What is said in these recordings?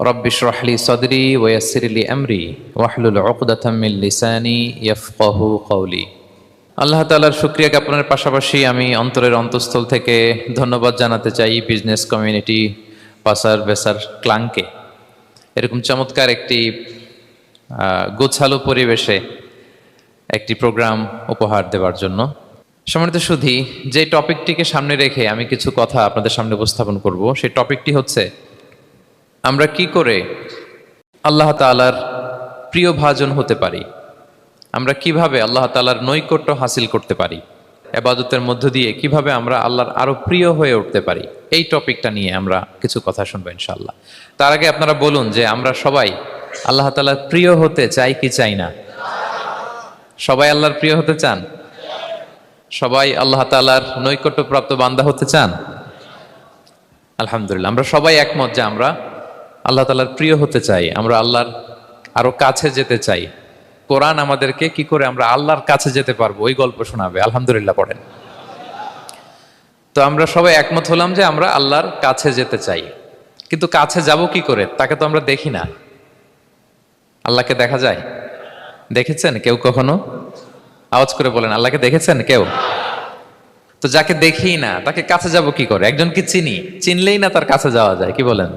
رب اشرح لي صدري ويسر لي أمري واحلل عقدة من لساني يفقه قولي আল্লাহ তালার শুক্রিয়া জ্ঞাপনের পাশাপাশি আমি অন্তরের অন্তঃস্থল থেকে ধন্যবাদ জানাতে চাই বিজনেস কমিউনিটি পাসার বেসার ক্লাংকে এরকম চমৎকার একটি আহ, গোছালো পরিবেশে একটি প্রোগ্রাম উপহার দেওয়ার জন্য সম্মানিত সুধী যে টপিকটিকে সামনে রেখে আমি কিছু কথা আপনাদের সামনে উপস্থাপন করব সেই টপিকটি হচ্ছে আমরা কি করে আল্লাহ তালার প্রিয় ভাজন হতে পারি? আমরা কীভাবে আল্লাহ তালার নৈকট্য হাসিল করতে পারি? এবাদতের মধ্য দিয়ে কীভাবে আমরা আল্লাহর আরও প্রিয় হয়ে উঠতে পারি? এই টপিকটা নিয়ে আমরা কিছু কথা শুনব ইনশাল্লাহ তার আগে আপনারা বলুন যে আমরা সবাই আল্লাহ তালার প্রিয় হতে চাই কি চাই না? সবাই আল্লাহর প্রিয় হতে চান? সবাই আল্লাহ তালার নৈকট্যপ্রাপ্ত বান্দা হতে চান? আলহামদুলিল্লাহ, আমরা সবাই একমত যে আমরা আল্লাহ তালার প্রিয় হতে চাই, আমরা আল্লাহর আরও কাছে যেতে চাই। কোরআন আমাদেরকে কি করে আমরা আল্লাহর কাছে যেতে পারব? ওই গল্প শোনাবে। আলহামদুলিল্লাহ পড়েন। তো আমরা সবাই একমত হলাম যে আমরা আল্লাহর কাছে যেতে চাই। কিন্তু কাছে যাব কি করে? তাকে তো আমরা দেখি না। আল্লাহকে দেখা যায়? দেখেছেন কেউ কখনো? আওয়াজ করে বলেন, আল্লাহকে দেখেছেন কেউ? তো যাকে দেখি না, তাকে কাছে যাব কি করে? একজনকে চিনি? চিনলেই না তার কাছে যাওয়া যায়, কি বলেন?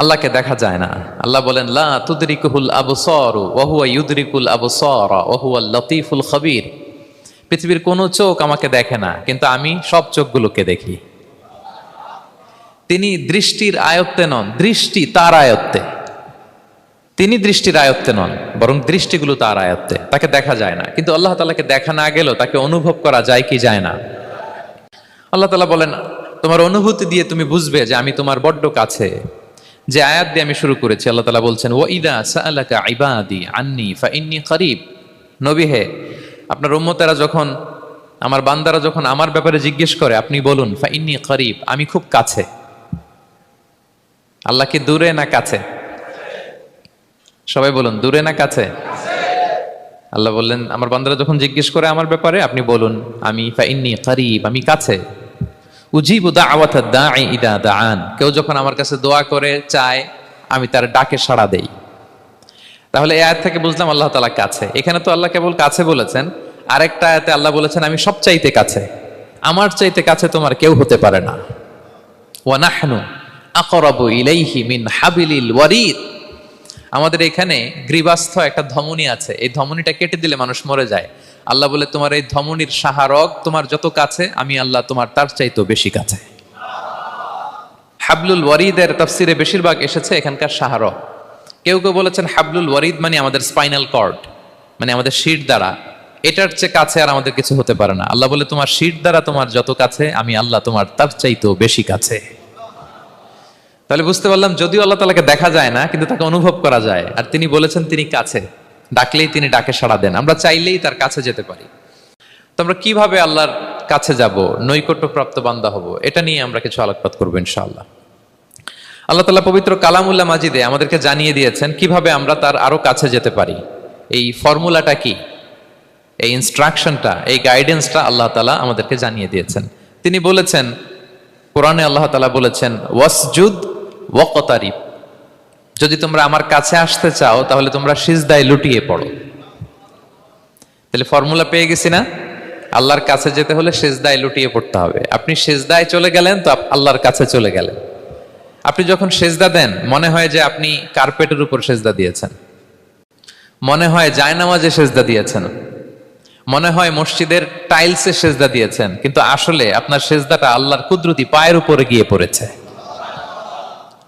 আল্লাহকে দেখা যায় না। আল্লাহ বলেন, লা তুদরিকুল আবসর ওহুয়া ইউদরিকুল আবসর ওহুয়া লতিফুল খবির। পৃথিবীর কোনো চোখ আমাকে দেখে না, কিন্তু আমি সব চোখগুলোকে দেখি। তিনি দৃষ্টির আয়ত্তে নন, দৃষ্টি তার আয়ত্তে। তিনি দৃষ্টির আয়ত্তে নন, বরং দৃষ্টিগুলো তার আয়ত্তে। তাকে দেখা যায় না, কিন্তু আল্লাহ তালাকে দেখা না গেলেও তাকে অনুভব করা যায় কি যায় না। আল্লাহ তালা বলেন, তোমার অনুভূতি দিয়ে তুমি বুঝবে যে আমি তোমার বড্ড কাছে। যে আয়াত দিয়ে আমি শুরু করেছি, আল্লাহ তালা বলছেন ও ইদা সালাকা ইবাদি আন্নি ফা ইন্নি করিব। নবী হে, আপনার উম্মতেরা যখন, আমার বান্দারা যখন আমার ব্যাপারে জিজ্ঞেস করে, আপনি বলুন, ফা ইন্নি করিব, আমি খুব কাছে। আল্লাহ কি দূরে না কাছে? সবাই বলুন, দূরে না কাছে? আল্লাহ বললেন, আমার বান্দারা যখন জিজ্ঞেস করে আমার ব্যাপারে, আপনি বলুন, আমি ফাইন্নি করিব, আমি কাছে। উজিবু দাওয়াত দাঈ ইদা দাআন। কেউ যখন আমার কাছে দোয়া করে, চায়, আমি তার ডাকে সাড়া দেই। তাহলে এই আয়াত থেকে বুঝলাম আল্লাহ তাআলা কাছে। এখানে তো আল্লাহ কেবল কাছে বলেছেন। আরেকটা আয়াতে আল্লাহ বলেছেন, আমি সব চাইতে কাছে। আমার চাইতে কাছে তোমার কেউ হতে পারে না। ওয়া নাহনু আকরাবু ইলাইহি মিন হাবিলিল ওয়ারিদ। আমাদের এখানে গ্রীবাস্থ একটা ধমনী আছে। এই ধমনীটা কেটে দিলে মানুষ মরে যায়। আল্লাহ বলে, তোমার এই ধমনীর সাহারক তোমার যত কাছে, আমি আল্লাহ তোমার তার চাইতেও বেশি কাছে। হাবলুল ওয়ারিদের তাফসিরে বেশিরভাগ এসেছে এখানকার সাহারক কেউ কেউ বলেছেন হাবলুল ওয়ারিদ মানে আমাদের স্পাইনাল কর্ড মানে আমাদের শির দ্বারা। এটার চেয়ে কাছে আর আমাদের কিছু হতে পারে না। আল্লাহ বলে, তোমার শির দ্বারা তোমার যত কাছে, আমি আল্লাহ তোমার তার চাইতেও বেশি কাছে। তাহলে বুঝতে পারলাম, যদিও আল্লাহ তালাকে দেখা যায় না, কিন্তু তাকে অনুভব করা যায়। আর তিনি বলেছেন তিনি কাছে। ডাকলেই তিনি ডাকে সাড়া দেন। আমরা চাইলেই তার কাছে যেতে পারি। তো আমরা কীভাবে আল্লাহর কাছে যাব, নৈকট্যপ্রাপ্ত বান্দা হব, এটা নিয়ে আমরা কিছু আলোকপাত করব ইনশাআল্লাহ। আল্লাহ তালা পবিত্র কালামুল্লাহ মাজিদে আমাদেরকে জানিয়ে দিয়েছেন কীভাবে আমরা তার আরও কাছে যেতে পারি। এই ফর্মুলাটা কি? এই ইনস্ট্রাকশনটা এই গাইডেন্সটা আল্লাহ তালা আমাদেরকে জানিয়ে দিয়েছেন। তিনি বলেছেন, কোরআনে আল্লাহ তালা বলেছেন, ওয়াসজুদ ওয়াকতারিব। যদি তোমরা আমার কাছে আসতে চাও, তাহলে তোমরা সিজদায় লুটিয়ে পড়ো। তাহলে ফর্মুলা পেয়ে গেছি না? আল্লাহর কাছে যেতে হলে সেজদায় লুটিয়ে পড়তে হবে। আপনি সেজদায় চলে গেলেন তো আল্লাহর কাছে চলে গেলেন। আপনি যখন সেজদা দেন, মনে হয় যে আপনি কার্পেটের উপর সেজদা দিয়েছেন। মনে হয় জায়নামাজে সেজদা দিয়েছেন। মনে হয় মসজিদের টাইলসে সেজদা দিয়েছেন। কিন্তু আসলে আপনার সেজদাটা আল্লাহর কুদরতি পায়ের উপরে গিয়ে পড়েছে।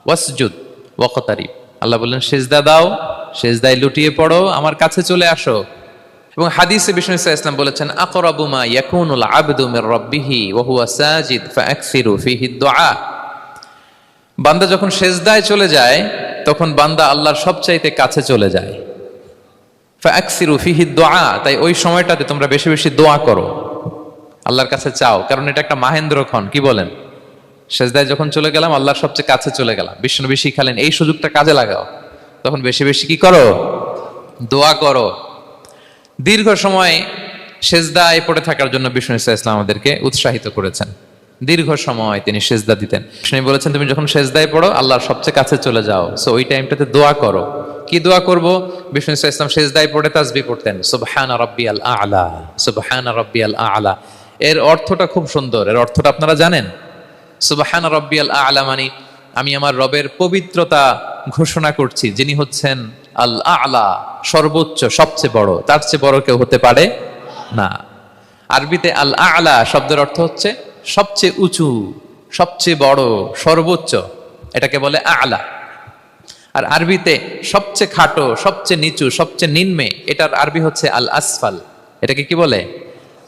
ওয়াসজুদ ওয়াকতারি আল্লাহ বললেন, সেজদা দাও, সেজদায় লুটিয়ে পড়ো, আমার কাছে চলে আসো। এবং হাদিসে বিষ্ণু ইসা ইসলাম বলেছেন, আকরাবু মা ইয়াকুনুল আবদু মির রাব্বিহি ওয়া হুয়া সাজিদ ফাআকসিরু ফিহি দুআ। বান্দা যখন সেজদায় চলে যায়, তখন বান্দা আল্লাহর সবচাইতে কাছে চলে যায়। ফাআকসিরু ফিহি দোয়া তাই ওই সময়টাতে তোমরা বেশি বেশি দোয়া করো। আল্লাহর কাছে চাও, কারণ এটা একটা মাহেন্দ্র খন কি বলেন? সেজদায় যখন চলে গেলাম আল্লাহর সবচেয়ে কাছে চলে গেলাম। বিষ্ণু শিখালেন এই সুযোগটা কাজে লাগাও। তখন বেশি বেশি কি করো? দোয়া করো। দীর্ঘ সময় সেজদায় পড়ে থাকার জন্য বিষ্ণু ইসা ইসলাম আমাদেরকে উৎসাহিত করেছেন। দীর্ঘ সময় তিনি সেজদা দিতেন। তিনি বলেছেন, তুমি যখন সেজদায় পড়ো, আল্লাহর সবচেয়ে কাছে চলে যাও। সো ওই টাইমটাতে দোয়া করো। কি দোয়া করব? বিষ্ণু ইসলাম ইসলাম সেজদায় পড়ে তাসবি পড়তেন, সুবহান রব্বি আল আলা সুবহান রব্বি আল আলা। এর অর্থটা খুব সুন্দর। এর অর্থটা আপনারা জানেন? সুবহান রব্বি আল আলা মানে আমি আমার রবের পবিত্রতা ঘোষণা করছি, যিনি হচ্ছেন আল আলা, সর্বোচ্চ, সবচেয়ে বড়। তার চেয়ে বড় কেউ হতে পারে না। আরবিতে আল আলা শব্দের অর্থ হচ্ছে সবচেয়ে উঁচু, সবচেয়ে বড়, সর্বোচ্চ। এটাকে বলে আলা। আর আরবিতে সবচেয়ে খাটো, সবচেয়ে নিচু, সবচেয়ে নিম্নে, এটার আরবি হচ্ছে আল আসফাল। এটাকে কি বলে?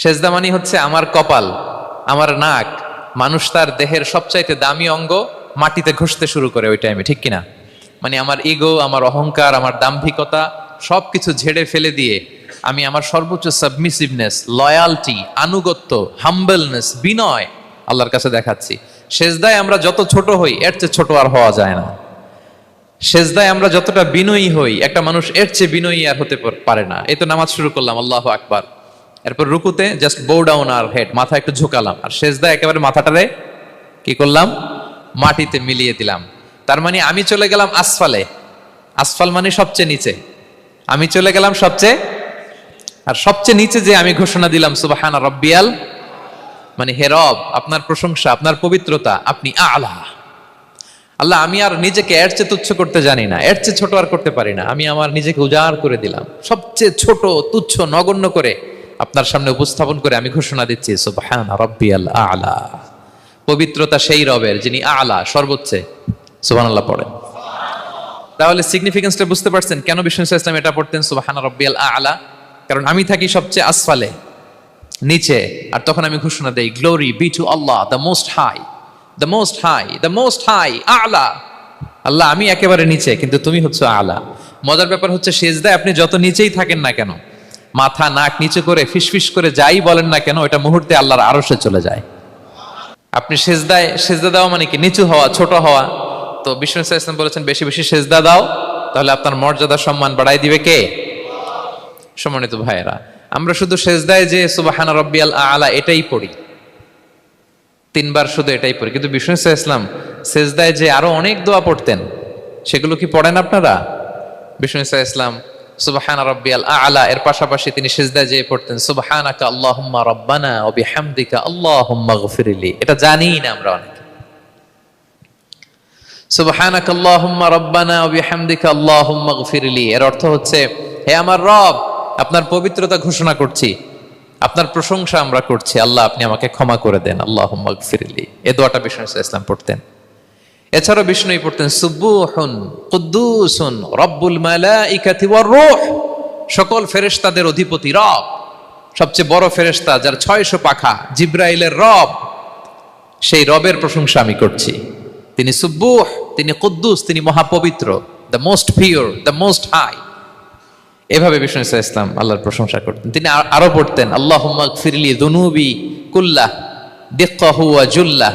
সেজদামানি হচ্ছে আমার কপাল, আমার নাক, মানুষ তার দেহের সবচাইতে দামি অঙ্গ মাটিতে ঘষতে শুরু করে ওই টাইমে ঠিক কিনা? মানে আমার ইগো আমার অহংকার, আমার দাম্ভিকতা সবকিছু ঝেড়ে ফেলে দিয়ে আমি আমার সর্বোচ্চ সাবমিসিভনেস লয়ালটি আনুগত্য হাম্বলনেস বিনয় আল্লাহর কাছে দেখাচ্ছি। সেজদায় আমরা যত ছোট হই, এর চেয়ে ছোট আর হওয়া যায় না। সেজদায় আমরা যতটা বিনয়ী হই, একটা মানুষ এর চেয়ে বিনয়ী আর হতে পারে না। এই তো নামাজ শুরু করলাম, আল্লাহ আকবার। এরপর রুকুতে জাস্ট বো ডাউন আর হেড মাথা একটু ঝুঁকালাম। আর সেজদায় একেবারে মাথাটারে কি করলাম? মাটিতে মিলিয়ে দিলাম। তার মানে আমি চলে গেলাম আসফালে। আসফাল মানে সবচেয়ে নিচে। আমি চলে গেলাম সবচেয়ে, আর সবচেয়ে নিচে যে আমি ঘোষণা দিলাম, সুবাহানা রব্বিয়াল মানে হে রব, আপনার প্রশংসা, আপনার পবিত্রতা, আপনি আলা। আল্লাহ, আমি আর নিজেকে এর চেয়ে তুচ্ছ করতে জানি না। এর চেয়ে ছোট আর করতে পারি না। আমি আমার নিজেকে উজাড় করে দিলাম। সবচেয়ে ছোট, তুচ্ছ, নগণ্য করে আপনার সামনে উপস্থাপন করে আমি ঘোষণা দিচ্ছি, সুবহান রব্বিয়াল আলা। পবিত্রতা সেই রবের, যিনি আলা, সর্বোচ্চে। সুবহানাল্লাহ পড়েন। তাহলে সিগনিফিকেন্সটা বুঝতে পারছেন কেন বিষ্ণু ইসলাম এটা পড়তেন, সুবাহান রব্বিয়াল আলা? কারণ আমি থাকি সবচেয়ে আসফালে, নিচে। আর তখন আমি ঘোষণা দেই glory be to Allah the most high the most high the most high আলা। আল্লাহ, আমি একেবারে নিচে, কিন্তু তুমি হচ্ছে আলা। মজার ব্যাপার হচ্ছে, সেজদায় আপনি যত নিচেই থাকেন না কেন মাথা, নাক নিচে করে ফিসফিস করে যাই বলেন না কেন এটা মুহূর্তে আল্লাহর আরশে চলে যায়। আপনি সেজদায়, সেজদা দেওয়া মানে কি? নিচু হওয়া, ছোট হওয়া। তো বিষ্ণু ইসলাম বলেছেন, বেশি বেশি সেজদা দাও, তাহলে আপনার মর্যাদা, সম্মান বাড়াই দিবে কে? সম্মানিত ভাইয়েরা, আমরা শুধু সেজদায় যে সুবাহানা রব্বিয়াল আলা এটাই পড়ি। তিনবার শুধু এটাই পড়ি। কিন্তু বিষ্ণু ইসলাম সেজদায় যে আরও অনেক দোয়া পড়তেন, সেগুলো কি পড়েন আপনারা? বিষ্ণু ইসলাম সুবাহানা রব্বিয়াল আলা। এর পাশাপাশি তিনি সেজদায় যে পড়তেন, সুবাহানাকা আল্লাহুম্মা রব্বানা ও বিহামদিকা আল্লাহুম্মা গফিরলি। এটা জানি না আমরা অনেকে। সুবহানাক আল্লাহুম্মা রব্বানা ওয়া বিহামদিকা আল্লাহুম্মা গফিরলি। এর অর্থ হচ্ছে, হে আমার রব, আপনার পবিত্রতা ঘোষণা করছি। আপনার প্রশংসা আমরা করছি। আল্লাহ, আপনি আমাকে ক্ষমা করে দেন। আল্লাহুম্মা গফিরলি। এই দোয়াটা বিষ্ণু ইসলাম পড়তেন। এছাড়াও বিষ্ণুই পড়তেন সুব্বুহুন কুদ্দুসুন রব্বুল মালাইকাতি ওয়ার রূহ। সকল ফেরেশতাদের অধিপতি রব। সবচেয়ে বড় ফেরেশতা যার ছয়শো পাখা জিব্রাইলের রব, সেই রবের প্রশংসা আমি করছি। তিনি সুব্বুহ তিনি কুদ্দুস, তিনি মহাপবিত্র the most pure the most high এভাবে বিষ্ণু ইসা ইসলাম আল্লাহর প্রশংসা করতেন। তিনি আর- পড়তেন আল্লাহ ফিরলি দুনুবি কুল্লাহ, দিক্কাহু জুল্লাহ।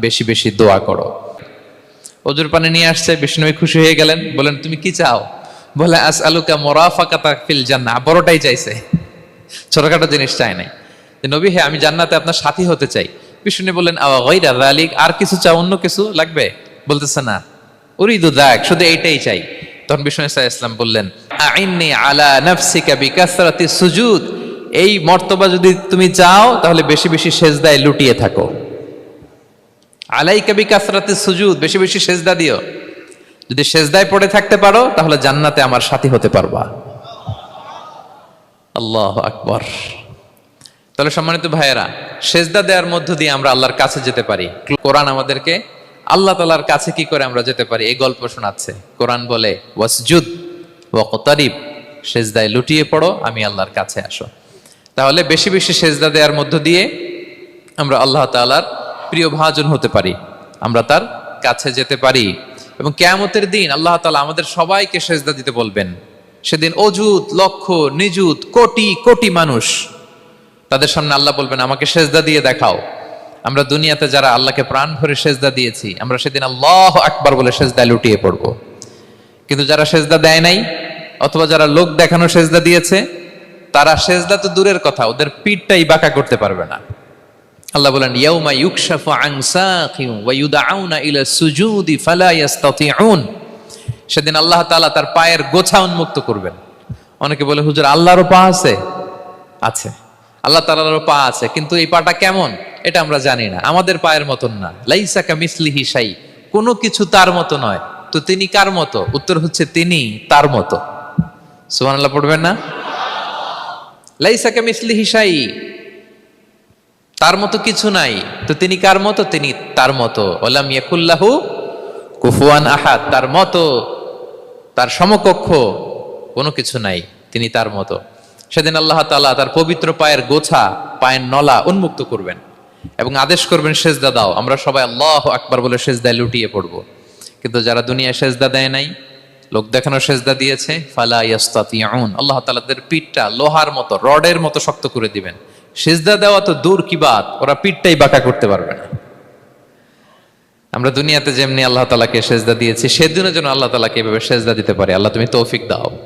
বেশি বেশি দোয়া করো। অজুর পানি নিয়ে আসছে বিষ্ণুই খুশি হয়ে গেলেন, বলেন, তুমি কি চাও? বলে আস আলুকা মোরাফাকাতা ফিল জান্নাহ। বড়টাই চাইছে। ছোটখাটো জিনিস চাই নাই। নবী, হে, আমি জান্নাতে আপনার সাথী হতে চাই। বিষ্ণু বললেন যালিক, আর কিছু চাও, অন্য কিছু লাগবে? বলতেছে, না, উরিদু দাক, শুধু এইটাই চাই। তখন বিষ্ণু ইসা ইসলাম বললেন, আইন্নি আলা নাফসিকা বিকাসরাতি সুজুদ। এই মর্তবা যদি তুমি চাও, তাহলে বেশি বেশি সেজদায় লুটিয়ে থাকো। আলাই কবি কাসরাতে সুজুদ, বেশি বেশি সেজদা দিও। যদি সেজদায় পড়ে থাকতে পারো, তাহলে জান্নাতে আমার সাথী হতে পারবা। আল্লাহ আকবর। তাহলে সম্মানিত ভাইয়েরা, সেজদা দেওয়ার মধ্য দিয়ে আমরা আল্লাহর কাছে যেতে পারি। কোরআন আমাদেরকে আল্লাহ তালার কাছে কি করে আমরা যেতে পারি? এই গল্প শোনাচ্ছে। কোরআন বলে, ওয়াসজুদ, ওয়াকতারিব, সেজদায় লুটিয়ে পড়ো, আমি আল্লাহর কাছে আসো। তাহলে বেশি বেশি সেজদা দেওয়ার মধ্য দিয়ে আমরা আল্লাহ তাআলার প্রিয় ভাজন হতে পারি, আমরা তার কাছে যেতে পারি। এবং কেয়ামতের দিন আল্লাহ তাআলা আমাদের সবাইকে সেজদা দিতে বলবেন। সেদিন অজুত লক্ষ, নিযুত, কোটি কোটি মানুষ তাদের সামনে আল্লাহ বলবেন, আমাকে সেজদা দিয়ে দেখাও। আমরা দুনিয়াতে যারা আল্লাহকে প্রাণ ভরে সেজদা দিয়েছি, আমরা সেদিন আল্লাহ আকবার বলে সেজদা লুটিয়ে পড়ব। কিন্তু যারা সেজদা দেয় নাই, অথবা যারা লোক দেখানো সেজদা দিয়েছে, তারা সেজদা তো দূরের কথা, ওদের পিঠটাই বাঁকা করতে পারবে না। আল্লাহ বলেন, ইয়াউমা ইউকশাফু আন সাকিন ওয়া ইউদআউনা ইলা সুজুদি ফালা ইস্তাতিউন সেদিন আল্লাহ তাআলা তার পায়ের গোছা উন্মুক্ত করবেন। অনেকে বলে, হুজুর, আল্লাহরও পা আছে? আছে। আল্লাহ তাআলারও পা আছে, কিন্তু এই পাটা কেমন? এটা আমরা জানি না। আমাদের পায়ের মতন না। লাইসা কামিসলিহি শাই, কোনো কিছু তার মতো নয়। তো তিনি কার মতো? উত্তর হচ্ছে, তিনি তার মতো। সুবহানাল্লাহ পড়বেন না? লাইসা কামিসলিহি শাই তার মতো কিছু নাই। তো তিনি কার মতো? তিনি তার মতো। ওলাম ইয়াকুল্লাহু কুফুয়ান আহাদ। তার মতো, তার সমকক্ষ কোনো কিছু নাই। তিনি তার মতো। সেদিন আল্লাহ তাআলা তার পবিত্র পায়ের গোছা, পায়ের নলা উন্মুক্ত করবেন এবং আদেশ করবেন, সেজদা দাও। আমরা সবাই আল্লাহ আকবার বলে সেজদায় লুটিয়ে পড়ব। কিন্তু যারা দুনিয়ায় সেজদা দেয় নাই, লোক দেখানো সেজদা দিয়েছে, ফালা ইয়াস্তাতিয়াউন আল্লাহ তাআলাদের পিঠটা লোহার মতো, রডের মতো শক্ত করে দিবেন। সেজদা দেওয়া তো দূর কি বাত? ওরা পিঠটাই বাঁকা করতে পারবে না। আমরা দুনিয়াতে যেমনি আল্লাহ তালাকে সেজদা দিয়েছি, সেদিনও যেন আল্লাহ তালাকে এভাবে সেজদা দিতে পারে। আল্লাহ, তুমি তৌফিক দাও।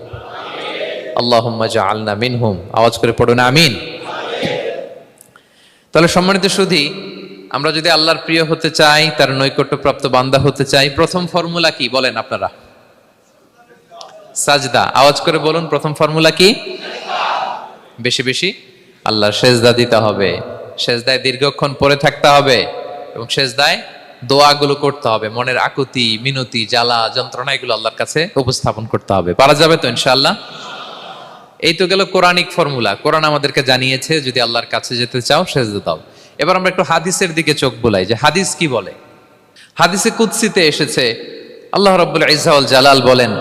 আল্লাহুম্মা জাআলনা মিনহুম। আওয়াজ করে পড়ুন আমিন। তাহলে সম্মানিত সুধী, আমরা যদি আল্লাহর প্রিয় হতে চাই, তার নৈকট্যপ্রাপ্ত বান্দা হতে চাই, প্রথম ফর্মুলা কি বলেন আপনারা? সাজদা। আওয়াজ করে বলুন, প্রথম ফর্মুলা কি? বেশি বেশি। আল্লাহর সেজদা দিতে হবে। সেজদায় দীর্ঘক্ষণ পরে থাকতে হবে এবং সেজদায় দোয়াগুলো করতে হবে। মনের আকুতি, মিনতি, জ্বালা, যন্ত্রণা এগুলো আল্লাহর কাছে উপস্থাপন করতে হবে। পারা যাবে তো ইনশাআল্লাহ? এই তো গেল কোরআনিক ফর্মুলা। কোরআন আমাদেরকে জানিয়েছে, যদি আল্লাহর কাছে যেতে চাও, সেজদা দাও। এবার আমরা একটু হাদিসের দিকে চোখ বোলাই যে হাদিস কি বলে? হাদিসে কুৎসিতে এসেছে, আল্লাহ রাব্বুল ইজ্জাউল জালাল বলেন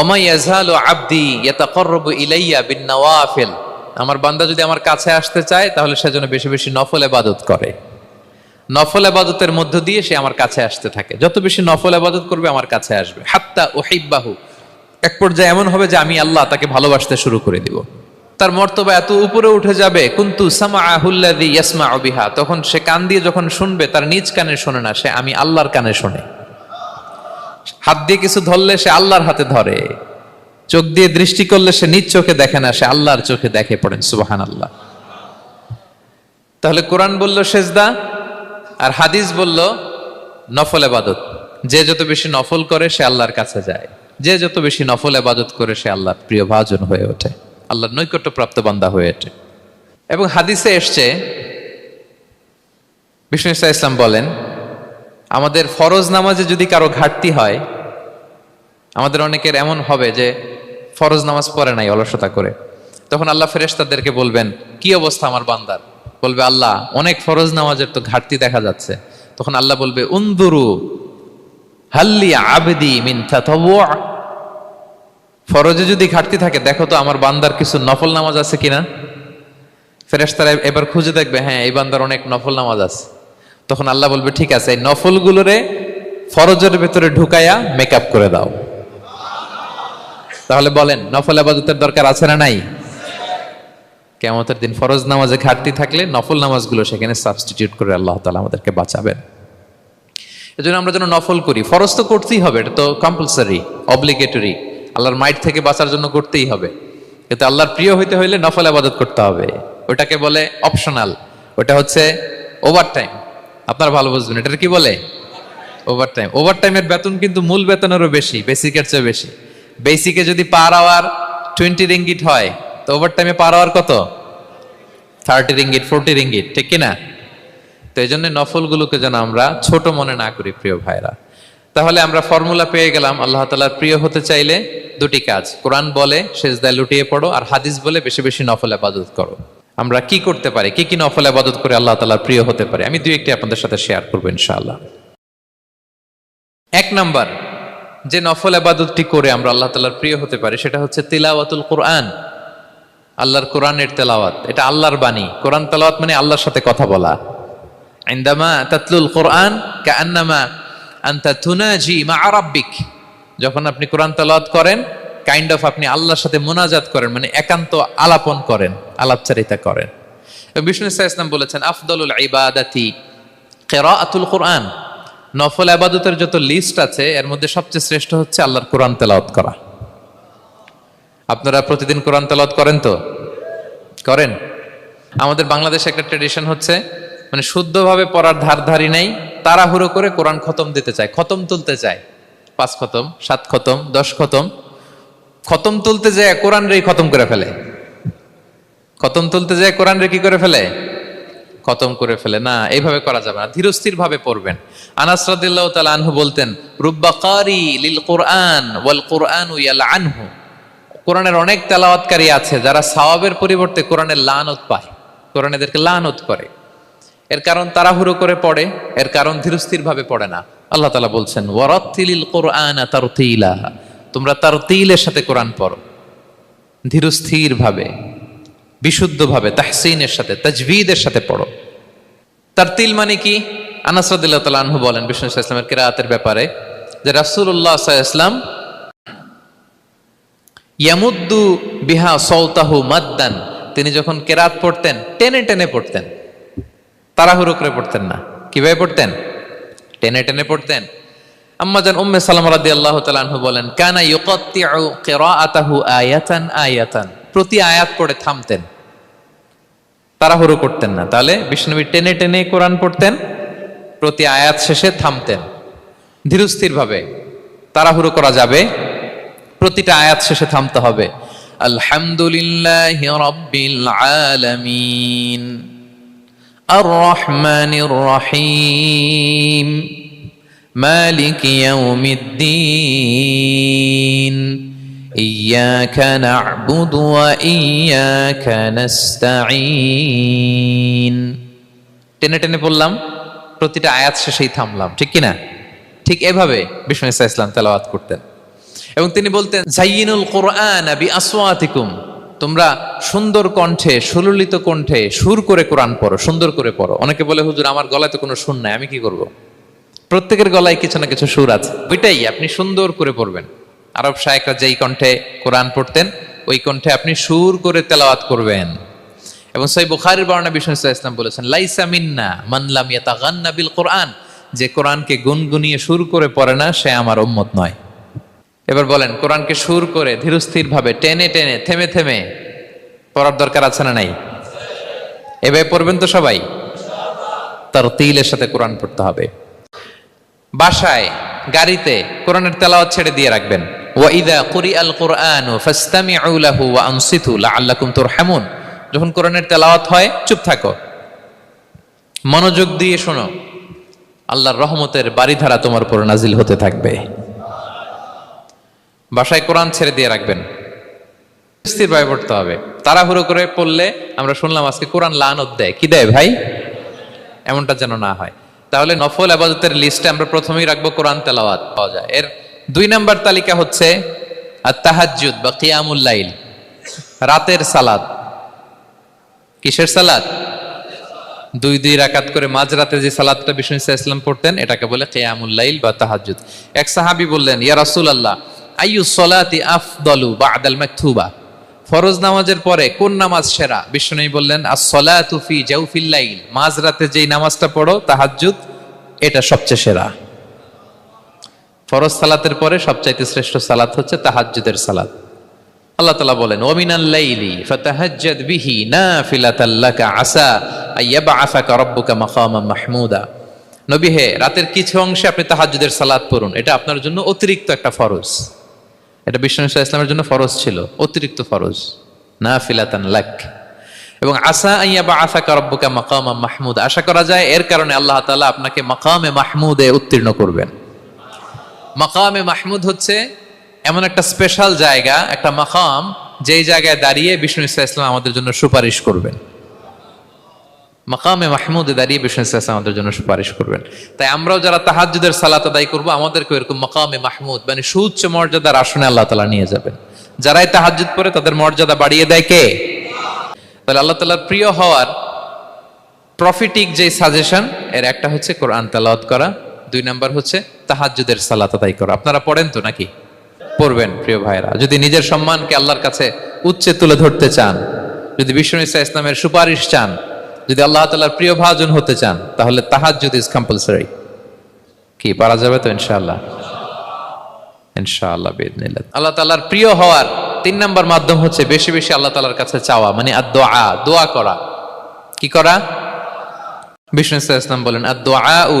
ওমাই আবদি ইয়াতাকাররাবু ইলাইয়া বিন নওয়াফিল। আমার বান্দা যদি আমার কাছে আসতে চায়, তাহলে সেজন্য বেশি বেশি নফল ইবাদত করে। নফল আবাদতের মধ্য দিয়ে সে আমার কাছে আসতে থাকে। যত বেশি নফল আবাদত করবে, আমার কাছে আসবে। হাত্তা ও ওহিব্বাহু এক পর্যায়ে এমন হবে যে আমি আল্লাহ তাকে ভালোবাসতে শুরু করে দিব। তার মর্তবা এত উপরে উঠে যাবে, কুন্তু সামাহুল্লাযী ইয়াসমাউ বিহা। তখন সে কান দিয়ে যখন শুনবে, তার নিজ কানে শোনে না, সে আমি আল্লাহর কানে শোনে। হাত দিয়ে কিছু ধরলে সে আল্লাহর হাতে ধরে। চোখ দিয়ে দৃষ্টি করলে সে নিজ চোখে দেখে না, সে আল্লাহর চোখে দেখে পড়েন সুবাহান আল্লাহ তাহলে কোরআন বলল সেজদা, আর হাদিস বলল নফল এবাদত যে যত বেশি নফল করে, সে আল্লাহর কাছে যায়। যে যত বেশি নফল এবাদত করে, সে আল্লাহর প্রিয় ভাজন হয়ে ওঠে। আল্লাহর নৈকট্য প্রাপ্ত বান্দা হয়ে ওঠে। এবং হাদিসে এসছে, বিষ্ণু ইসা ইসলাম বলেন, আমাদের ফরজ নামাজে যদি কারও ঘাটতি হয়, আমাদের অনেকের এমন হবে যে ফরজ নামাজ পড়ে নাই অলসতা করে। তখন আল্লাহ ফেরেশতাদেরকে বলবেন, কি অবস্থা আমার বান্দার? বলবে, আল্লাহ, অনেক ফরজ নামাজের তো ঘাটতি দেখা যাচ্ছে। তখন আল্লাহ বলবে উন্দুরু হাল্লি আবেদি মিন ফরজে যদি ঘাটতি থাকে, দেখো তো আমার বান্দার কিছু নফল নামাজ আছে কিনা? ফেরেশতারা এবার খুঁজে দেখবে হ্যাঁ এই বান্দার অনেক নফল নামাজ আছে। তখন আল্লাহ বলবে, ঠিক আছে, এই নফলগুলোরে ফরজের ভেতরে ঢুকাইয়া মেকআপ করে দাও। তাহলে বলেন, নফল আবাদতের দরকার আছে না নাই? কেমতের দিন ফরজ নামাজে ঘাটতি থাকলে নফল নামাজগুলো সেখানে সাবস্টিটিউট করে আল্লাহ তালা আমাদেরকে বাঁচাবেন। এজন্য আমরা যেন নফল করি। ফরজ তো করতেই হবে, এটা তো কম্পালসারি অব্লিগেটরি আল্লাহর মাইট থেকে বাঁচার জন্য করতেই হবে। কিন্তু আল্লাহর প্রিয় হইতে হইলে নফল আবাদত করতে হবে। ওটাকে বলে অপশনাল ওটা হচ্ছে ওভার টাইম আপনারা ভালো বুঝবেন, এটার কি বলে? ওভার টাইম ওভার টাইমের বেতন কিন্তু মূল বেতনেরও বেশি বেসিকের চেয়ে বেশি। বেসিকে যদি পার আওয়ার টোয়েন্টি রিঙ্গিট হয়, তো ওভার টাইমে পার আওয়ার কত? থার্টি রিঙ্গিট ফোরটি রিঙ্গিট ঠিক কিনা? তো এই জন্য নফলগুলোকে যেন আমরা ছোট মনে না করি, প্রিয় ভাইরা। তাহলে আমরা ফর্মুলা পেয়ে গেলাম, আল্লাহ তালার প্রিয় হতে চাইলে দুটি কাজ। কোরআন বলে, সেজদায় লুটিয়ে পড়ো, আর হাদিস বলে, বেশি বেশি নফল আবাদত করো। আমরা কি করতে পারি, কি কি নফল আবাদত করে আল্লাহ তালার প্রিয় হতে পারে? আমি দুই একটি আপনাদের সাথে শেয়ার করব ইনশাআল্লাহ। এক নাম্বার যে নফল আবাদতটি করে আমরা আল্লাহ তালার প্রিয় হতে পারি, সেটা হচ্ছে তিলাওয়াতুল কোরআন। আল্লাহর কোরআনের তেলাওয়াত, এটা আল্লাহর বাণী। কোরআন তেলাওয়াত মানে আল্লাহর সাথে কথা বলা। ইন্দামা তাতলুল কোরআন কান্নামা আন্তা তুনাজি মা আরাব্বিক যখন আপনি কোরআন তেলাওয়াত করেন, কাইন্ড অফ আপনি আল্লাহর সাথে মোনাজাত করেন মানে একান্ত আলাপন করেন, আলাপচারিতা করেন। বিষ্ণু ইসা ইসলাম বলেছেন, আফদলুল ইবাদাতি কেরাআতুল কোরআন। নফল আবাদতের যত লিস্ট আছে, এর মধ্যে সবচেয়ে শ্রেষ্ঠ হচ্ছে আল্লাহর কোরআন তেলাওয়াত করা। আপনারা প্রতিদিন কোরআন তেলাওয়াত করেন তো? করেন? আমাদের বাংলাদেশে একটা ট্রেডিশন হচ্ছে মানে শুদ্ধভাবে পড়ার ধার ধারি নেই, তাড়াহুড়ো করে কোরআন খতম দিতে চায়। খতম তুলতে চায়। পাঁচ খতম, সাত খতম, দশ খতম। খতম তুলতে যায় কোরআন রেই খতম করে ফেলে। খতম তুলতে যায় কোরআন রে কি করে ফেলে? খতম করে ফেলে। না, এইভাবে করা যাবে না। ধীরস্থির ভাবে পড়বেন। আনাস তাআলা আনহু বলতেন, রুব্বা কারি লিল কোরআন ওয়াল কোরআনু ইয়াল আনহু কোরআনের অনেক তেলাওয়াতকারী আছে, যারা সাওয়াবের পরিবর্তে কোরআনের লানত পায়। কোরআন এদেরকে লানত করে। এর কারণ তাড়াহুড়ো করে পড়ে, এর কারণ ধীরস্থির ভাবে পড়ে না। আল্লাহ তালা বলছেন, ওয়ারাত্তিলিল কোরআন তারতিলা। তোমরা তারতিলের সাথে কোরআন পড়ো। ধীরস্থির ভাবে বিশুদ্ধভাবে, তাহসিনের সাথে তাজভিদের সাথে পড়ো। তার তিল মানে কি? আনাসরদুল্লাহ তাল আনহু বলেন, বিষ্ণু ইসলামের কেরাতের ব্যাপারে, যে রাসূলুল্লাহ ইসলাম ইয়ামুদ্দু বিহা সৌতাহু মাদ্দান, তিনি যখন কেরাত পড়তেন, টেনে টেনে পড়তেন। তাড়াহুড়ো করে পড়তেন না। কীভাবে পড়তেন? টেনে টেনে পড়তেন। আম্মাজান উম্মে সালাম রাদিয়াল্লাহু তাআলা আনহু বলেন, কানা ইউকাত্তিউ কিরাআতাহু আয়াতান আয়াতান। প্রতি আয়াত পড়ে থামতেন। তাড়াহুড়ো করতেন না। তাহলে বিষ্ণুবী টেনে টেনে কোরআন পড়তেন, প্রতি আয়াত শেষে থামতেন। ধীরস্থির ভাবে তাড়াহুড়ো করা যাবে, প্রতিটা আয়াত শেষে থামতে হবে। আলহামদুলিল্লাহ আর রহিম। মালিক ইয়াউমিদ্দিন। إياك نعبد وإياك نستعين টেনে টেনে বললাম প্রতিটা আয়াত শেষেই থামলাম ঠিক কিনা ঠিক এভাবে বিষ্ণু ইসা ইসলাম তেলাওয়াত করতেন এবং তিনি বলতেন জাইনুল কোরআন বি আসওয়াতিকুম তোমরা সুন্দর কণ্ঠে সুললিত কণ্ঠে সুর করে কোরআন পড়ো সুন্দর করে পড়ো অনেকে বলে হুজুর আমার গলায় তো কোনো সুর নাই আমি কি করব প্রত্যেকের গলায় কিছু না কিছু সুর আছে ওইটাই আপনি সুন্দর করে পড়বেন আরব শায়েকরা যেই কণ্ঠে কোরআন পড়তেন, ওই কণ্ঠে আপনি সুর করে তেলাওয়াত করবেন। এবং সেই বুখারির বর্ণনা বিষ্ণু ইসলাম বলেছেন, লাইসা মিন্না মানলাম ইয়াতাগান্না বিল কোরআন। যে কোরআনকে গুনগুনিয়ে সুর করে পড়ে না, সে আমার উম্মত নয়। এবার বলেন, কোরআনকে সুর করে ধীরস্থির ভাবে টেনে টেনে, থেমে থেমে পড়ার দরকার আছে না নাই? এভাবে পড়বেন তো সবাই। তার তিলের সাথে কোরআন পড়তে হবে। বাসায়, গাড়িতে কোরআনের তেলাওয়াত ছেড়ে দিয়ে রাখবেন। ওয়াইদা কুরি আল কোরআন ফাস্তামিউ লাহু ওয়া আনসিতু লাআল্লাকুম তুরহামুন যখন কোরআনের তেলাওয়াত হয়, চুপ থাকো। মনোযোগ দিয়ে শোনো। আল্লাহর রহমতের বাড়িধারা তোমার উপর নাজিল হতে থাকবে। বাসায় কোরআন ছেড়ে দিয়ে রাখবেন। স্থিরভাবে পড়তে হবে। তাড়াহুড়ো করে পড়লে আমরা শুনলাম আজকে কোরআন লানত দেয়। কি দেয় ভাই? এমনটা যেন না হয়। তাহলে নফল আবাদতের লিস্টে আমরা প্রথমেই রাখব কোরআন তেলাওয়াত। পাওয়া যায়। এর দুই নাম্বার তালিকা হচ্ছে আর তাহাজুদ বা কিয়ামুল লাইল, রাতের সালাদ। কিসের সালাদ? দুই দুই রাকাত করে মাঝরাতে যে সালাদটা বিষ্ণু ইসা ইসলাম পড়তেন, এটাকে বলে কেয়ামুল লাইল বা তাহাজুদ এক সাহাবি বললেন, ইয়া রাসুল আল্লাহ আইয়ু সলাতি আফদলু বাদাল মাকতুবা? ফরজ নামাজের পরে কোন নামাজ সেরা? বিষ্ণু বললেন আর সলাতু ফি জাউফিল লাইল। মাঝরাতে যেই নামাজটা পড়ো, তাহাজ্জুদ, এটা সবচেয়ে সেরা। ফরজ সালাতের পরে সবচাইতে শ্রেষ্ঠ সালাত হচ্ছে তাহাজ্জুদের সালাত। আল্লাহ তালা বলেন, ওমিনাল লাইলি ফাতাহাজ্জাদ বিহি নাফিলাতাল লাকা আসা আইয়াবআসাকা রাব্বুকা মাকামাম মাহমুদা। নবী হে, রাতের কিছু অংশে আপনি তাহাজ্জুদের সালাত পড়ুন। এটা আপনার জন্য অতিরিক্ত একটা ফরজ। এটা বিষ্ণু ইসলামের জন্য ফরজ ছিল, অতিরিক্ত ফরজ। নাফিলাতান লাক। এবং আসা আইয়া বা আশা করব্বকা মাকাম মাহমুদ। আশা করা যায়, এর কারণে আল্লাহ তাআলা আপনাকে মাকামে মাহমুদে উত্তীর্ণ করবেন। মাকামে মাহমুদ হচ্ছে এমন একটা স্পেশাল জায়গা, একটা মাকাম, যেই জায়গায় দাঁড়িয়ে বিষ্ণু ইসা ইসলাম আমাদের জন্য সুপারিশ করবেন। মাকামে মাহমুদে দাঁড়িয়ে বিষ্ণু ইসা ইসলাম আমাদের জন্য সুপারিশ করবেন। তাই আমরাও যারা তাহাজ্জুদের সালাত আদায় করব আমাদেরকে এরকম মাকামে মাহমুদ মানে সুউচ্চ মর্যাদার আসনে আল্লাহ তালা নিয়ে যাবেন। যারাই তাহাজ্জুদ পড়ে, তাদের মর্যাদা বাড়িয়ে দেয় কে? তাহলে আল্লাহ তালার প্রিয় হওয়ার প্রফিটিক যে সাজেশন এর একটা হচ্ছে কোরআন তালাওয়াত করা। দুই নাম্বার হচ্ছে তাহাজ্জুদের সালাত আদায় করা। আপনারা পড়েন তো নাকি? পড়বেন, প্রিয় ভাইরা যদি নিজের সম্মানকে আল্লাহর কাছে উচ্চে তুলে ধরতে চান, যদি ইসা ইসলামের সুপারিশ চান, যদি আল্লাহ তালার প্রিয় ভাজন হতে চান, তাহলে তাহাজ্জুদ ইজ কম্পালসারি কি, পারা যাবে তো ইনশাআল্লাহ? ইনশাআল্লাহ বিদিনিল্লাহ আল্লাহ তাআলার প্রিয় হওয়ার তিন নাম্বার মাধ্যম হচ্ছে বেশি বেশি আল্লাহ তাআলার কাছে চাওয়া মানে আর দোয়া দোয়া করা। কি করা? বিষ্ণু ইসলাম বলেন আর দোয়া উ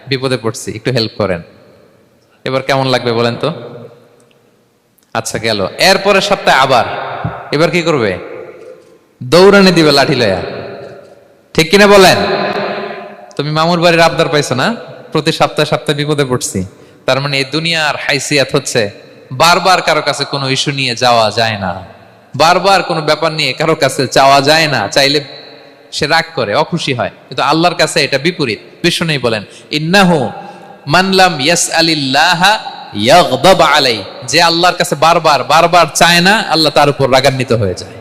বিপদে পড়ছি, একটু হেল্প করেন। এবার কেমন লাগবে বলেন তো? আচ্ছা গেল। এর পরের সপ্তাহে আবার। এবার কি করবে? দৌড়ানি দিবে লাঠি লয়া। ঠিক কিনা বলেন? তুমি মামুর বাড়ির আবদার পাইছো না? প্রতি সপ্তাহে সপ্তাহে বিপদে পড়ছি। তার মানে এই দুনিয়ার হাইসিয়াত হচ্ছে, বারবার কারও কাছে কোনো ইস্যু নিয়ে যাওয়া যায় না। বারবার কোনো ব্যাপার নিয়ে কারও কাছে চাওয়া যায় না। চাইলে সে রাগ করে, অখুশি হয়। কিন্তু আল্লাহর কাছে এটা বিপরীত। বিষ্ণু বলেন, ইন্নাহু মানলাম ইয়াস আলিল্লাহা আলাই। যে আল্লাহর কাছে বারবার বারবার চায় না, আল্লাহ তার উপর রাগান্বিত হয়ে যায়।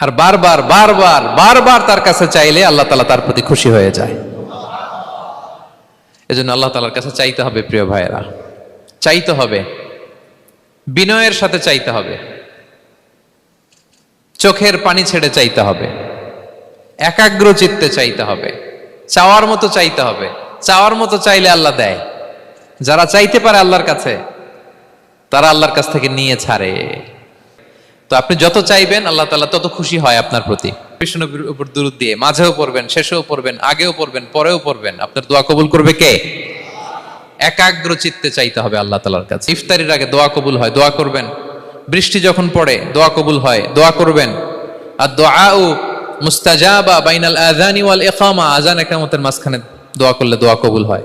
আর বারবার বারবার বারবার তার কাছে চাইলে আল্লাহ তালা তার প্রতি খুশি হয়ে যায়। এজন্য আল্লাহ তালার কাছে চাইতে হবে প্রিয় ভাইয়েরা। চাইতে হবে। বিনয়ের সাথে চাইতে হবে। চোখের পানি ছেড়ে চাইতে হবে। একাগ্র চিত্তে চাইতে হবে। চাওয়ার মতো চাইতে হবে। চাওয়ার মতো চাইলে আল্লাহ দেয়। যারা চাইতে পারে আল্লাহর কাছে, তারা আল্লাহর কাছ থেকে নিয়ে ছাড়ে। তো আপনি যত চাইবেন, আল্লাহ তাআলা তত খুশি হয় আপনার প্রতি। কৃষ্ণনবীর উপর দূরত দিয়ে মাঝেও পড়বেন, শেষেও পড়বেন, আগেও পড়বেন, পরেও পড়বেন। আপনার দোয়া কবুল করবে কে? একাগ্র চিত্তে চাইতে হবে আল্লাহ তালার কাছে। ইফতারির আগে দোয়া কবুল হয়, দোয়া করবেন। বৃষ্টি যখন পড়ে, দোয়া কবুল হয়, দোয়া করবেন। আর দোয়া মুস্তাজাবা বাইনাল আযানি ওয়াল ইকামা। আযান ইকামতের মাঝখানে দোয়া করলে দোয়া কবুল হয়।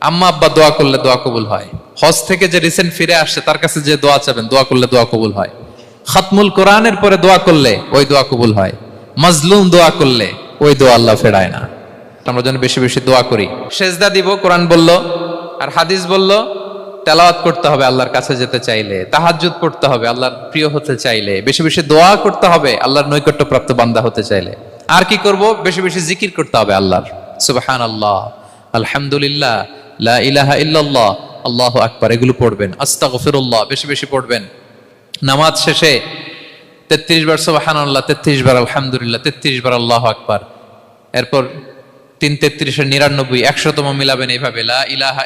আম্মা আব্বা দোয়া করলে দোয়া কবুল হয়। হজ থেকে যে রিসেন্ট ফিরে আসছে, তার কাছে যে দোয়া চাবেন, দোয়া করলে দোয়া কবুল হয়। খাতমুল কোরআনের পরে দোয়া করলে ওই দোয়া কবুল হয়। মাজলুম দোয়া করলে ওই দোয়া আল্লাহ ফেরায় না। আমরা যেন বেশি বেশি দোয়া করি। সেজদা দিব, কোরআন বলল, আর হাদিস বলল তেলাওয়াত করতে হবে আল্লাহর কাছে যেতে চাইলে, তাহাজ্জুদ পড়তে হবে আল্লাহর প্রিয় হতে চাইলে, বেশি বেশি দোয়া করতে হবে আল্লাহর নৈকট্যপ্রাপ্ত বান্দা হতে চাইলে। আর কি করব? বেশি বেশি জিকির করতে হবে আল্লাহর। সুবহান আল্লাহ আলহামদুলিল্লাহ, লা ইলাহা ইল্লাল্লাহ, আল্লাহু আকবার, এগুলো পড়বেন। আস্তাগফিরুল্লাহ, বেশি বেশি পড়বেন। নামাজ শেষে তেত্রিশ বার সুবাহান আল্লাহ তেত্রিশ বার আলহামদুলিল্লাহ, তেত্রিশ বার আল্লাহ আকবার। এরপর তিন তেত্রিশের নিরানব্বই, একশোতম মিলাবেন এইভাবে, লা ইলাহা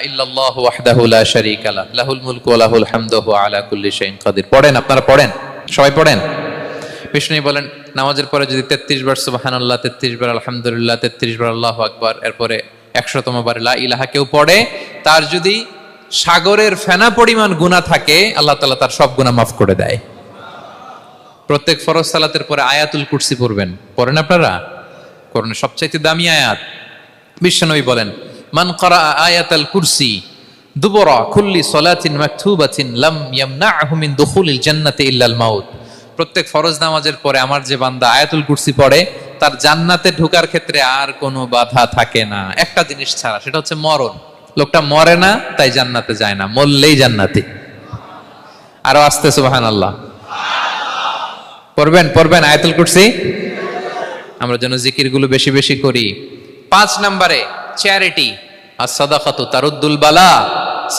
পড়েন, আপনারা পড়েন, সবাই পড়েন। বিষ্ণু বলেন, নামাজের পরে যদি তেত্রিশ বার সুবহানাল্লাহ, তেত্রিশ বার আলহামদুলিল্লাহ, তেত্রিশ বার আল্লাহু আকবার, এরপরে একশোতম বার লা ইলাহা কেউ পড়ে, তার যদি সাগরের ফেনা পরিমাণ গুণা থাকে, আল্লাহ তাআলা তার সব গুনাহ মাফ করে দেয়। প্রত্যেক ফরজ সালাতের পরে আয়াতুল কুরসি পড়বেন। পড়েন আপনারা? করুন সবচাইতে দামি আয়াত। বিশ্বনবী বলেন, মান করা আয়াতাল কুরসি দুবরা খুল্লি সলাতিন মাকতুবাতিন লাম ইয়ামনাহু মিন দুখুলিল জান্নাতি ইল্লাল মাউত। প্রত্যেক ফরজ নামাজের পরে আমার যে বান্দা আয়াতুল কুরসি পড়ে, তার জান্নাতে ঢোকার ক্ষেত্রে আর কোনো বাধা থাকে না। একটা জিনিস ছাড়া, সেটা হচ্ছে মরণ। লোকটা মরে না, তাই জান্নাতে যায় না, মরলেই জান্নাতি। আরও আসতে সুবহানাল্লাহ। পড়বেন পড়বেন আয়াতুল কুরসি? আমরা যেন জিকিরগুলো বেশি বেশি করি। পাঁচ নম্বরে চ্যারিটি আর সাদাকাতু তারুদ্দুল বালা,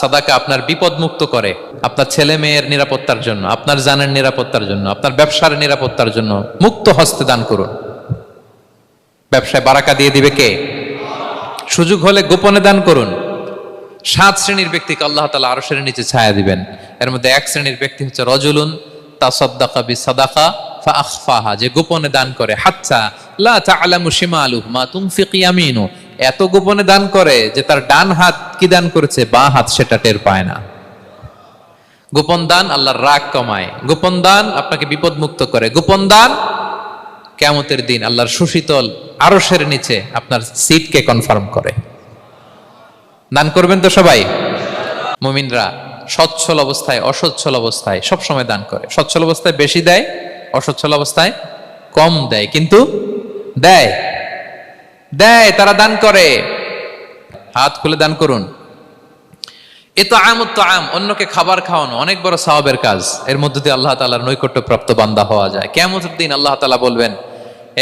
সাদাকা আপনার বিপদ মুক্ত করে। আপনার ছেলে মেয়ের নিরাপত্তার জন্য, আপনার জানের নিরাপত্তার জন্য, আপনার ব্যবসার নিরাপত্তার জন্য মুক্ত হস্তে দান করুন। ব্যবসায় বারাকা দিয়ে দিবে কে? সুযোগ হলে গোপনে দান করুন। সাত শ্রেণির ব্যক্তিকে আল্লাহ তালা আরও শ্রেণির নিচে ছায়া দিবেন। এর মধ্যে এক শ্রেণির ব্যক্তি হচ্ছে রজুলুন তা সদ্দাকা বি সাদাকা ফাহা যে গোপনে দান করে। হাচ্ছা লা এত গোপনে দান করে যে তার ডান হাত কি দান করেছে? বাঁ হাত সেটা টের পায় না। গোপন দান আল্লাহর রাগ কমায়। গোপন দান আপনাকে বিপদ মুক্ত করে। গোপন দান কেমতের দিন আল্লাহর সুশীতল আরশের নিচে আপনার সিটকে কনফার্ম করে। দান করবেন তো সবাই? মুমিনরা সচ্ছল অবস্থায়, অসচ্ছল অবস্থায় সবসময় দান করে। সচ্ছল অবস্থায় বেশি দেয় অসচ্ছল অবস্থায় কম দেয়, কিন্তু দেয়। দেয়, তারা দান করে। হাত খুলে দান করুন। এ তো আম তো আম অন্যকে খাবার খাওয়ানো, অনেক বড় সাহাবের কাজ। এর মধ্যে দিয়ে আল্লাহ তালার নৈকট্য প্রাপ্ত বান্দা হওয়া যায়। কেমন দিন আল্লাহ তালা বলবেন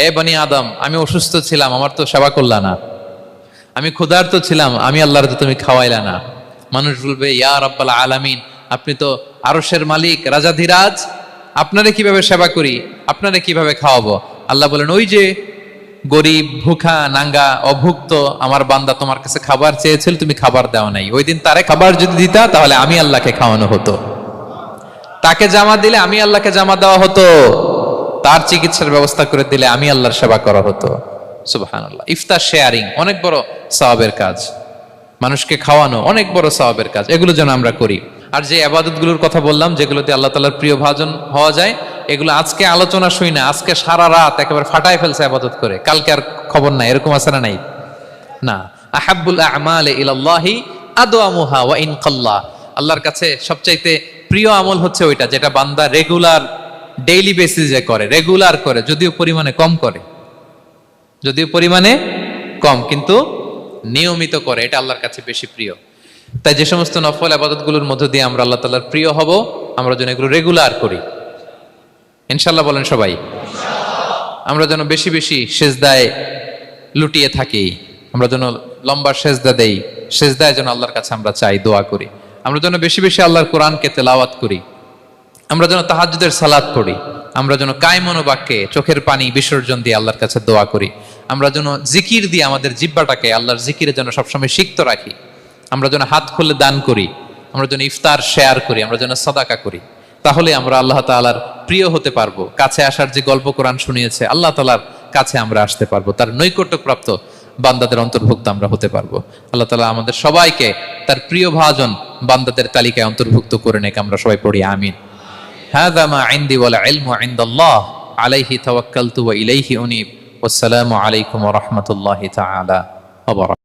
এ বনি আদম, আমি অসুস্থ ছিলাম, আমার তো সেবা করলা না। আমি ক্ষুধার্ত ছিলাম, আমি আল্লাহর তো তুমি খাওয়াইলা না। মানুষ বলবে, ইয়া রব্বাল আলামিন, আপনি তো আরসের মালিক, রাজাধিরাজ আপনারে কীভাবে সেবা করি, আপনারে কীভাবে খাওয়াবো? আল্লাহ বলেন, ওই যে গরিব, ভুখা, নাঙ্গা, অভুক্ত, আমার বান্দা তোমার কাছে খাবার চেয়েছিল, তুমি খাবার দাও নাই। ওই দিন তারে খাবার যদি দিতা, তাহলে আমি আল্লাহকে খাওয়ানো হতো। তাকে জামা দিলে আমি আল্লাহকে জামা দেওয়া হতো। তার চিকিৎসার ব্যবস্থা করে দিলে আমি আল্লাহর সেবা করা হতো। সুবহান আল্লাহ ইফতার শেয়ারিং, অনেক বড় সওয়াবের কাজ। মানুষকে খাওয়ানো, অনেক বড় সওয়াবের কাজ। এগুলো যেন আমরা করি। আর যে আবাদতগুলোর কথা বললাম, যেগুলোতে আল্লাহ তালার প্রিয় ভাজন হওয়া যায়, এগুলো আজকে আলোচনা শুই না, আজকে সারা রাত একেবারে ফাটায় ফেলছে আবাদত করে। কালকে আর খবর নাই, এরকম আছে না নাই? না। আহাব্বুল আমাল ইলাল্লাহি আদওয়ামুহা ওয়া ইন কাল্লা। আল্লাহর কাছে সবচাইতে প্রিয় আমল হচ্ছে ওইটা, যেটা বান্দা রেগুলার, ডেইলি বেসিসে করে, রেগুলার করে, যদিও পরিমাণে কম করে। যদিও পরিমাণে কম, কিন্তু নিয়মিত করে, এটা আল্লাহর কাছে বেশি প্রিয়। তাই যে সমস্ত নফল আবাদতগুলোর মধ্য দিয়ে আমরা আল্লাহ তাআলার প্রিয় হব, আমরা যেন এগুলো রেগুলার করি। ইনশাল্লাহ বলেন সবাই, আমরা যেন বেশি বেশি সেজদায় লুটিয়ে থাকি, আমরা যেন লম্বা সেজদা দেই, সেজদায় যেন আল্লাহর কাছে আমরা চাই, দোয়া করি। আমরা যেন বেশি বেশি আল্লাহর কোরআনকে তেলাওয়াত করি। আমরা যেন তাহাজ্জুদের সালাদ পড়ি। আমরা যেন কায়মনোবাক্যে চোখের পানি বিসর্জন দিয়ে আল্লাহর কাছে দোয়া করি। আমরা যেন জিকির দিয়ে আমাদের জিব্বাটাকে আল্লাহর জিকিরে যেন সবসময় সিক্ত রাখি। আমরা যেন হাত খুলে দান করি আমরা যেন ইফতার শেয়ার করি আমরা যেন সদাকা করি তাহলে আমরা আল্লাহ তাআলার প্রিয় হতে পারবো কাছে আসার যে গল্প কোরআন শুনিয়েছে আল্লাহ তাআলার কাছে আমরা আসতে পারবো তার নৈকট্যপ্রাপ্ত বান্দাদের অন্তর্ভুক্ত আমরা হতে পারবো আল্লাহ তাআলা আমাদের সবাইকে তার প্রিয় ভাজন বান্দাদের তালিকায় অন্তর্ভুক্ত করে নেক আমরা সবাই পড়ি আমিন هذا ما عندي والعلم عند الله عليه توكلت وإليه أنيب والسلام عليكم ورحمة الله تعالى وبركاته